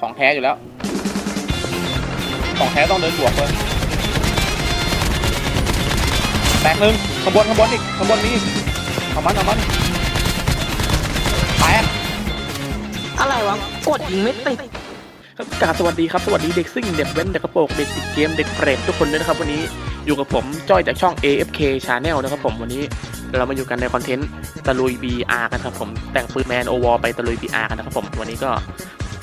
ของแท้อยู่แล้ว ของแท้ต้องเดินบวกเลยแตกหนึ่งข้างบนข้างบนอีกข้างบนนี้อีกเอามันเอามันแตกอะไรวะ กดยิงไม่ติดครับกราบสวัสดีครับ สวัสดีเด็กซิ่งเด็กเว้นเด็กกระโปรงเด็กติดเกมเด็กเปรตทุกคนด้วยนะครับวันนี้อยู่กับผมจ้อยจากช่อง AFK Channel นะครับผมวันนี้เรามาอยู่กันในคอนเทนต์ตะลุย BR กันครับผมแต่งปืนแมนโอวอไปตะลุย BR กันนะครับผมวันนี้ก็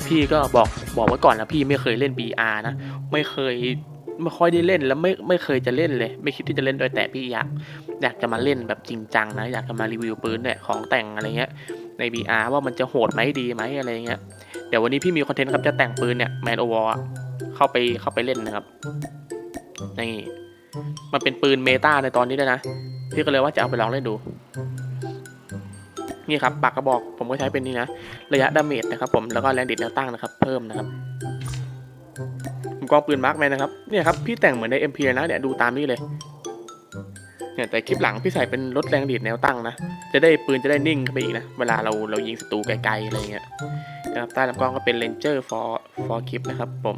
พี่ก็บอกบอกไว้ก่อนนะพี่ไม่เคยเล่น BR นะ ไม่เคยไม่ค่อยได้เล่นแล้วไม่ไม่เคยจะเล่นเลย ไม่คิดที่จะเล่นโดยแต่พี่อยากอยากจะมาเล่นแบบจริงจังนะ อยากจะมารีวิวปืนเนี่ยของแต่งอะไรเงี้ยใน BR ว่ามันจะโหดไหมดีไหมอะไรเงี้ยเดี๋ยววันนี้พี่มีคอนเทนต์ครับจะแต่งปืนเนี่ยแมนโอวอเข้าไปเข้าไปเล่นนะครับนี่มันเป็นปืนเมตาในตอนนี้ด้วยนะ พี่ก็เลยว่าจะเอาไปลองเล่นดู นี่ครับปากกระบอกผมก็ใช้เป็นนี่นะ ระยะดาเมจนะครับ ผมแล้วก็แรงดิดแนวตั้งนะครับ เพิ่มนะครับผมกองปืนมาร์กแมนนะครับเนี่ยครับพี่แต่งเหมือนใน MP นะเนี่ยดูตามนี้เลยเนี่ยแต่คลิปหลังพี่ใส่เป็นลดแรงดีดแนวตั้งนะจะได้ปืนจะได้นิ่งขึ้นไปอีกนะเวลาเราเรายิงศัตรูไกลๆอะไรเงี้ยนะครับใต้ลำกล้องก็เป็น Ranger for for clip นะครับผม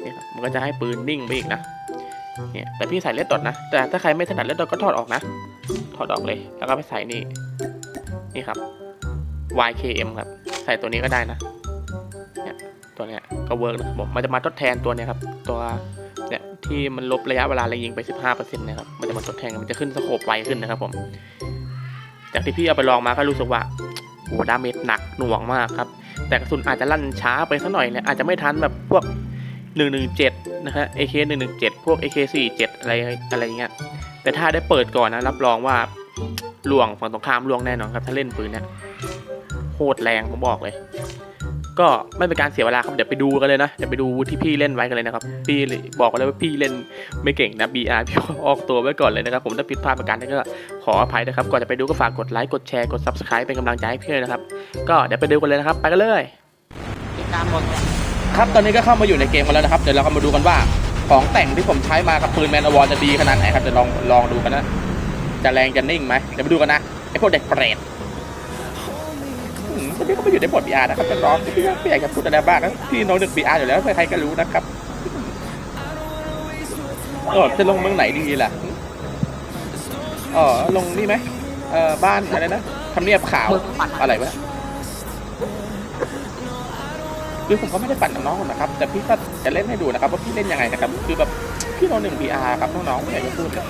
เนี่ยครับมันก็จะให้ปืนนิ่งไปอีกนะเนี่ยแต่พี่ใส่เลดดอทนะ แต่ถ้าใครไม่ถนัดเลดดอทก็ถอดออกนะ ถอดออกเลยแล้วก็ไปใส่นี่ นี่ครับ YKM ครับ ใส่ตัวนี้ก็ได้นะ เนี่ยตัวเนี้ยก็เวิร์กนะครับผมมันจะมาทดแทนตัวเนี้ยครับ ตัวเนี่ยที่มันลบระยะเวลารายิงไป 15%นะครับ มันจะมาทดแทนกันมันจะขึ้นสโคปไวขึ้นนะครับผม จากที่พี่เอาไปลองมาก็รู้สึกว่าโอ้ดาเมจหนักหน่วงมากครับ แต่กระสุนอาจจะลั่นช้าไปสักหน่อยเนี่ยอาจจะไม่ทันแบบพวก 117 นะฮะ AK 117 พวก AK 47อะไรอะไรเงี้ย แต่ถ้าได้เปิดก่อนนะรับรองว่า ล่วงฝั่งตรงข้ามล่วงแน่นอนครับถ้าเล่นปืนเนี่ยโคตรแรงผมบอกเลย ก็ไม่เป็นการเสียเวลาครับเดี๋ยวไปดูกันเลยนะเดี๋ยวไปดูที่พี่เล่นไว้กันเลยนะครับ พี่บอกไว้เลยว่าพี่เล่นไม่เก่งนะ BR พี่ขอออกตัวไว้ก่อนเลยนะครับ ผมถ้าผิดพลาดประการใดก็ขออภัยนะครับ ก่อนจะไปดูก็ฝากกดไลค์กดแชร์กด Subscribe เป็นกำลังใจให้พี่เลยนะครับ ก็เดี๋ยวไปดูกันเลยนะครับ ไปกันเลยตามหมดครับตอนนี้ก็เข้ามาอยู่ในเกมกันแล้วนะครับเดี๋ยวเราก็มาดูกันว่าของแต่งที่ผมใช้มากับปืนแมนอวอร์จะดีขนาดไหนครับเดี๋ยวลองลองดูกันนะ จะแรงจะนิ่งไหมเดี๋ยวไปดูกันนะไอพวกเด็กเปรตอืมตอนนี้ก็มาอยู่ในบทบีอาร์นะครับท่านร้องพี่ไม่อยากจะพูดอะไรบ้างนะพี่น้องเด็กบีอาร์อยู่แล้วใครๆก็รู้นะครับเออจะลงเมืองไหนดีล่ะอ๋อลงนี่ไหมเออบ้านอะไรนะทำเนียบขาวอะไรวะคือผมก็ไม่ได้ปั่นน้องๆนะครับ แต่พี่ก็จะเล่นให้ดูนะครับว่าพี่เล่นยังไงนะครับ คือแบบพี่โนหนึ่ง PR ครับน้องๆไม่อยากจะพูดเลย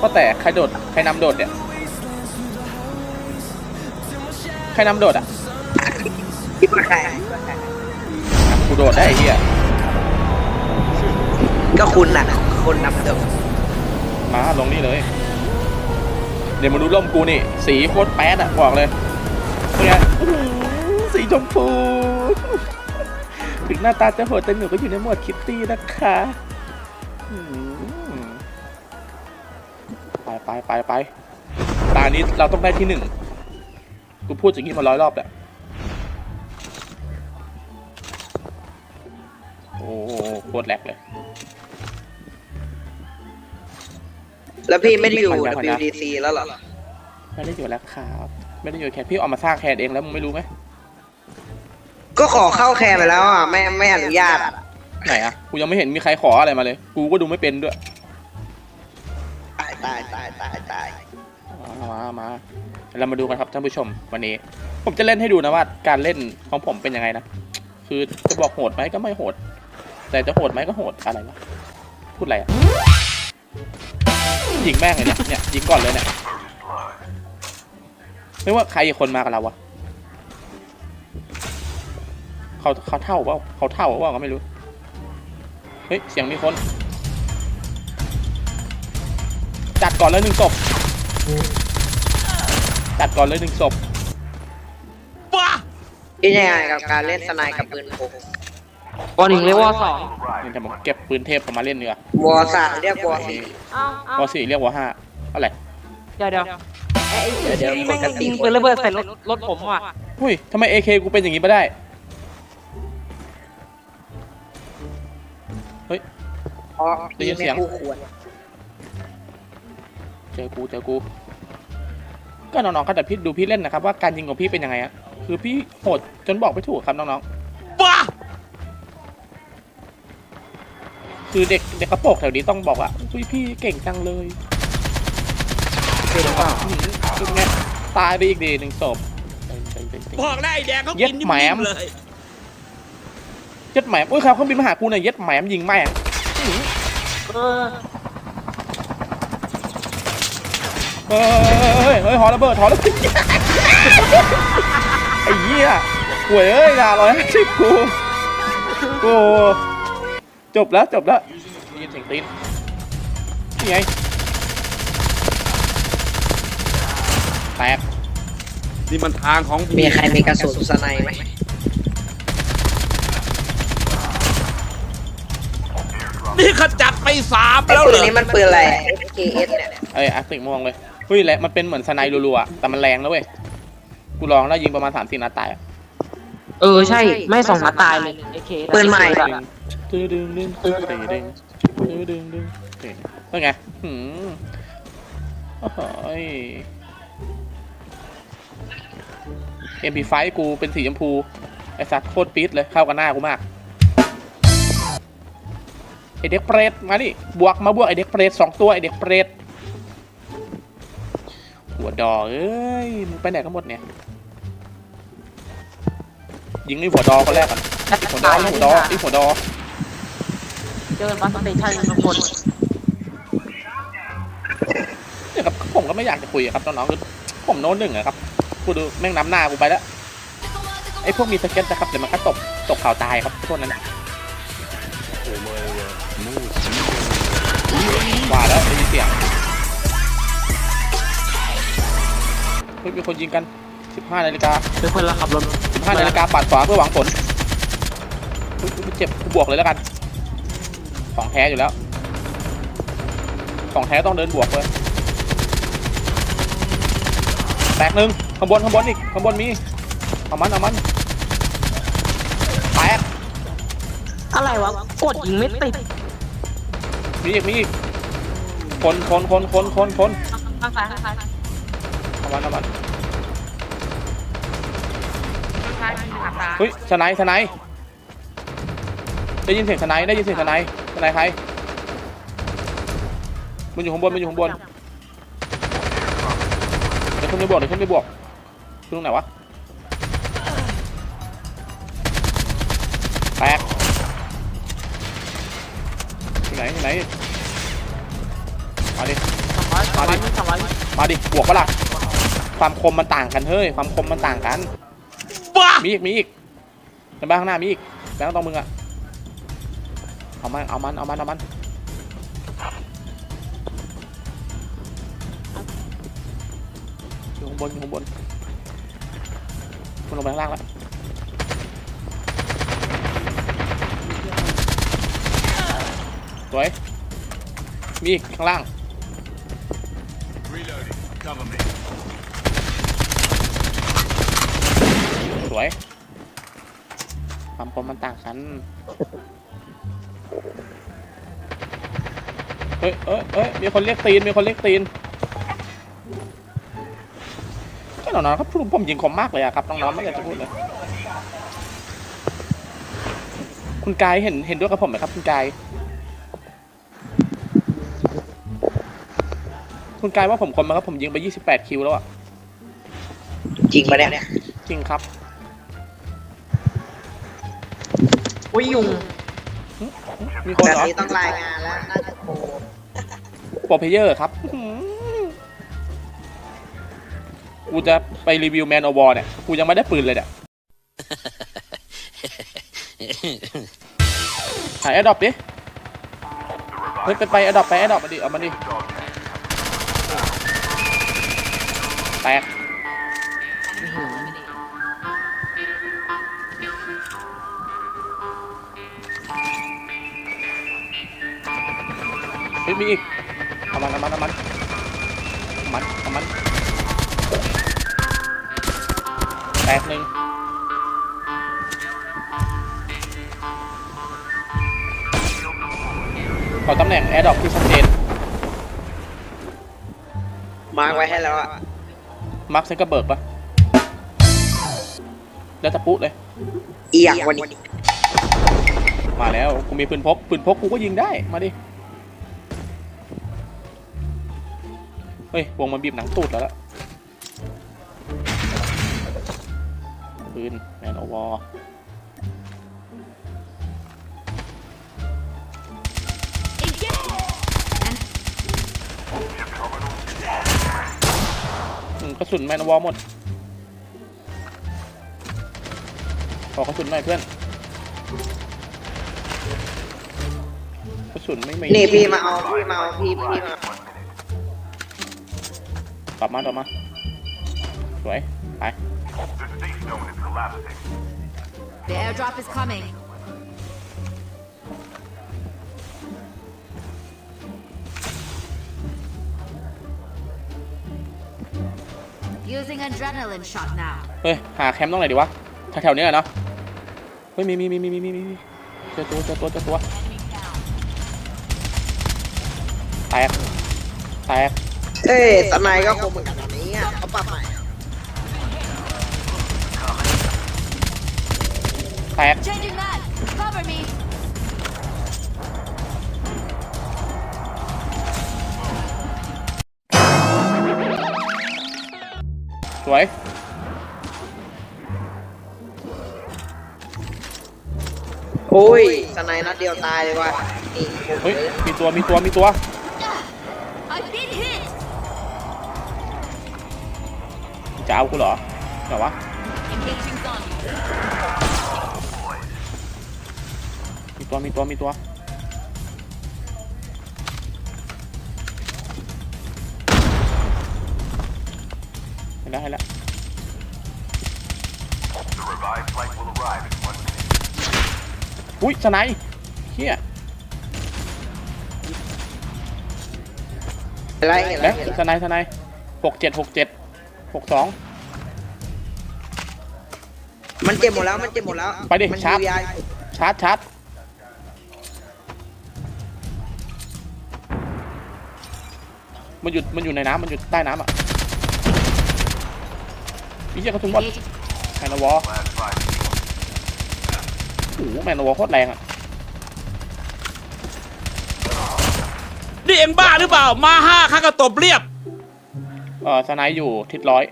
ก็แต่ใครโดดใครนำโดดเนี่ย ใครนำโดดอะคิดว่าใครอะกูโดดได้ไอ้เหี้ยก็คุณน่ะคนนำเดิมมาลงนี่เลย เดี๋ยวมาดูร่มกูนี่ สีโคตรแป๊ดอะบอกเลยเป็นไงอื้อหือสีชมพู ถึงหน้าตาจะโหดแต่หนูก็อยู่ในหมวดคิตตี้นะคะอืม ไปไปไปไปตานี้เราต้องได้ที่หนึ่งกูพูดอย่างนี้มาร้อยรอบแล้วโอ้โหโคตรแหลกเลย แล้วพี่ไม่ได้อยู่มันยังไงนะ WDC แล้วเหรอไม่ได้อยู่แล้วครับ ไม่ได้อยู่แค่พี่ออกมาสร้างแคนเองแล้วมึงไม่รู้ไหมก็ขอเข้าแคร์ไปแล้วอะไม่ไม่อนุญาตอะไหนอะกูยังไม่เห็นมีใครขออะไรมาเลย กูก็ดูไม่เป็นด้วย ตายตายตายตายมา มา เรามาดูกันครับท่านผู้ชมวันนี้ ผมจะเล่นให้ดูนะว่าการเล่นของผมเป็นยังไงนะ คือจะบอกโหดไหมก็ไม่โหด แต่จะโหดไหมก็โหดอะไรวะ พูดอะไรอะยิงแม่งเลยเนี่ย เนี่ยยิงก่อนเลยเนี่ยไม่ว่าใครคนมากับเราวะเขาเขาเท่าเปล่าเขาเท่าเปล่าก็ไม่รู้ เฮ้ย เสียงมีคน ก่อนเลยหนึ่งศพจัดก่อนเลยหนึ่งศพคิดยังไงกับการเล่นสไนกับปืนพกวอหนึ่งเรียกวอสองนี่แต่ผมเก็บปืนเทพผมมาเล่นเนีกว่ยวอสามเรียกวอสี่เอาเอาวอสี่เรียกวอห้าอะไรเดี๋ยวเดี๋ยวไอ้ไอ้เดี๋ยวนี่ปแม่งกติยิงปืนระเบิดใส่รถรถผมว่ะหุ้ยทำไมเอเคกูเป็นอย่างนี้มาได้เพราะพี่ไม่คู่ควร เจอกูเจอกูก็น้องๆครับแต่พี่ดูพี่เล่นนะครับว่าการยิงของพี่เป็นยังไงอะคือพี่โหดจนบอกไม่ถูกครับน้องบ้าคือเด็กเด็กกระโปรงแถวนี้ต้องบอกว่าอุ้ยพี่เก่งจังเลยเก่งเปล่าอืมเป็นไงตายไปอีกดีหนึ่งศพเต็งเต็งเต็งเต็งบอกได้ไอ้แดงเขาเย็กิดนนิ่แหมมมๆเลยเย็ดแหมมอุ้ยครับเครื่องบินมาหากูหน่อยเย็ดแหมมยิงแม่งเออ เฮ้ยเฮ้ยหอระเบิดหอระเบิดไอ้เหี้ยหวยเอ้ยอย่าร้อยห้าสิบกูโอ้จบแล้วจบแล้วยินเสียงตีนนี่ไงแตกนี่มันทางของมีใครมีกระสุนสไนไหมนี่ขจัดไปสามไอ้แล้วปืเหรนอนี้มันปืนอะไร FKS เนี่ย ไอ้อาร์ติกม่วงเลย เฮ้ยแหละมันเป็นเหมือนสไนรัวๆอะแต่มันแรงนะเว้ยกูลองแล้วยิงประมาณสามสี่นัดตายอะเออใช่ ไม่สองนัดตายเลยไอ้เคปืนใหม่ ตึ้งดึงดึงตึ้งดึงดึงตึ้งดึงดึงนี่เป็นไงหืมโอ้โหเอ็มพีไฟกูเป็นสีชมพู ไอสัตว์โคตรปี๊ดเลยเข้ากับหน้ากูมากไอเด็กเปรตมาดิบวกมาบวกไอเด็กเปรตสองตัวไอเด็กเปรต หัวดอเอ้ยมึงไปไหนกันหมดเนี่ยยิงไอหัวดอคนแรกก่อนนัดหัวดอตายไอหัวดอไอหัวดอเจอบัสสเตชันทุกคนเนี่ยครับผมก็ไม่อยากจะคุยอะครับน้องๆคือผมโน้นหนึ่งอะครับกูดูแม่งนำหน้ากูไปแล้วไอ้พวกมีสเก็ตนะครับเดี๋ยวมันก็ตกตกข่าวตายครับพวกนั้นน่ะว่าแล้วได้ยินเสียง ฮ้ยมีคนยิงกัน 15นาฬิกาเป็นคนละขับรถ15นาฬิกาปัดขวาเพื่อหวังผลเฮ้ยเจ็บกูบวกเลยแล้วกัน ของแท้อยู่แล้ว ของแท้ต้องเดินบวกเลยแตกหนึ่งข้างบนข้างบนอีกข้างบนมีเอามันเอามันแตกอะไรวะ กดยิงไม่ติดมีอีกมีอีกคนคนคนคนคนคน ข้างซ้ายข้างซ้าย เอามันเอามันข้างซ้ายมีหางตาเฮ้ยสไนด์สไนด์ได้ยินเสียงสไนด์ได้ยินเสียงสไนด์สไนด์ใครมันอยู่ข้างบนมันอยู่ข้างบนเดี๋ยวขึ้นไปบวกเดี๋ยวขึ้นไปบวกขึ้นตรงไหนวะแตกที่ไหนที่ไหนมาดิ สองร้อยสองร้อยสองร้อยมาดิบวกปะล่ะ ความคมมันต่างกันเฮ้ย ความคมมันต่างกันบ้ามีอีกมีอีกในบ้านข้างหน้ามีอีกแบงค์ต้องมึงอะเอามันเอามันเอามันเอามันอยู่ข้างบนอยู่ข้างบนมันลงไปข้างล่างแล้วสวยมีอีกข้างล่างส วยความคมมันต่างกันเฮ้ยเอ้ยเอ้ยมีคนเรียกตีน มีคนเรียกตีนก็น้องๆครับผมผมยิงคมมากเลยอะครับน้องๆไม่อยากจะพูดเลย คุณกายเห็นเห็นด้วยกับผมไหมครับ คุณกาย คุณกายว่าผมคมไหมครับผมยิงไป 28 คิวแล้วอะจริงปะเนี่ย จริงครับ อุ้ยยุงมีคนแบบเหรอนี้ต้องรายงานแล้วน่าจะโกโปรเพลเยอร์ครับอื้อหือกูจะไปรีวิวแมนโอวอเนี่ย กูยังไม่ได้ปืนเลยเนี่ยถ่ายแอดดอปดิ เฮ้ย ไปไปแอดดอปไปแอดดอปมาดิ เอามาดิ เฮ้ยมีอีกเอามันเอามันเอามันเอามันเอามันแตกหนึ่งขอตำแหน่งแอร์ดรอปที่ชัดเจนมาร์กไว้ให้แล้วอะมาร์คเซนเกอร์เบิร์กปะแล้วตะปุเลยอีอย่างวันนี้ มาแล้ว กูมีปืนพกปืนพกกูก็ยิงได้ มาดิ ฮ้ย วงมันบีบหนังตูดแล้วล่ะปืนแมนโอวอร์กระสุนแมนอวอหมด ขอกระสุนหน่อยเพื่อน กระสุนไม่มีนี่พี่มาเอาพี่มาเอาพี่พี่มา ตอบมาตอบมา สวย ไป The เฮ้ย หาแคมป์ตรงไหนดีวะ แถวๆนี้เหรอเนาะ เฮ้ย มีมีมีมีมีมีเจอตัวเจอตัวเจอตัวแตกแตก เอ้ยสไนก็คงเหมือนกันอันนี้อะเขาปรับใหม่อะแตก Changing mag. Cover me. สวย โอ้ยสไนนัดเดียวตายเลยว่ะนี่เฮ้ย มีตัว มีตัว มีตัว จะเอากูเหรอเหรอวะ Engaging zombie. มีตัวมีตัวมีตัวเห็นแล้วเห็นแล้วอุ้ยสไนป์เฮียอะไรเห็นแล้แล้ววเห็นแล้วสไนป์สไนป์หกเจ็ดหกเจ็ด หกสอง มันเจ็บหมดแล้วมันเจ็บหมดแล้วไปดิมันชาร์จยูยาชาร์จชาร์จมันอยู่มันอยู่ในน้ำมันอยู่ใต้น้ำอะพี่เจ้ากระสุนบอลแมนนวอลโอ้โหแมนนวอลโคตรแรงอะนี่เอ็งบ้าหรือเปล่า มาห้าข้าก็ตบเรียบ เออสไนป์อยู่ทิศร้อย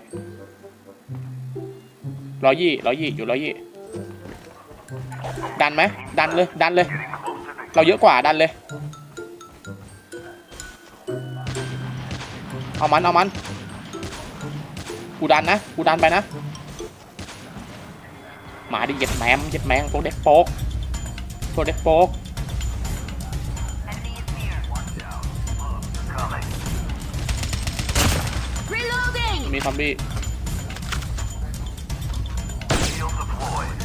ร้อยยี่ร้อยยี่อยู่ร้อยยี่ดันไหมดันเลยดันเลย เราเยอะกว่าดันเลย เอามันเอามันกูดันนะกูดันไปนะหมาดิเหย็ดแมมเหย็ดแมงพวกเด็กโป๊กพวกเด็กโป๊ก มีซอมบี้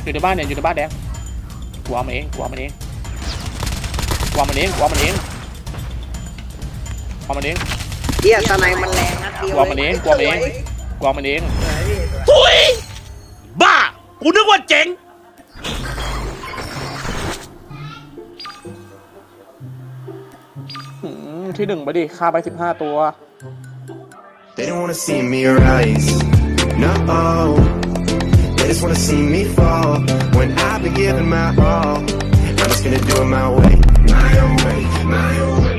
อยู่ในบ้านเนี่ยอยู่ในบ้านแดงกูเอามันเองกูเอามันเองกูเอามันเองกูเอามันเองเอามันเองเฮียสไนมันแรงนัดเดียวกลัวมันเองกลัวมันเองกูเอามันเองทุยบ้ากูนึกว่าเจ๋งอืมที่หนึ่งไปดิฆ่าไปสิบห้าตัว They don't wanna see me rise. No, they just wanna see me fall. When I've been giving my all, I'm just gonna do it my way, my own way, my own way.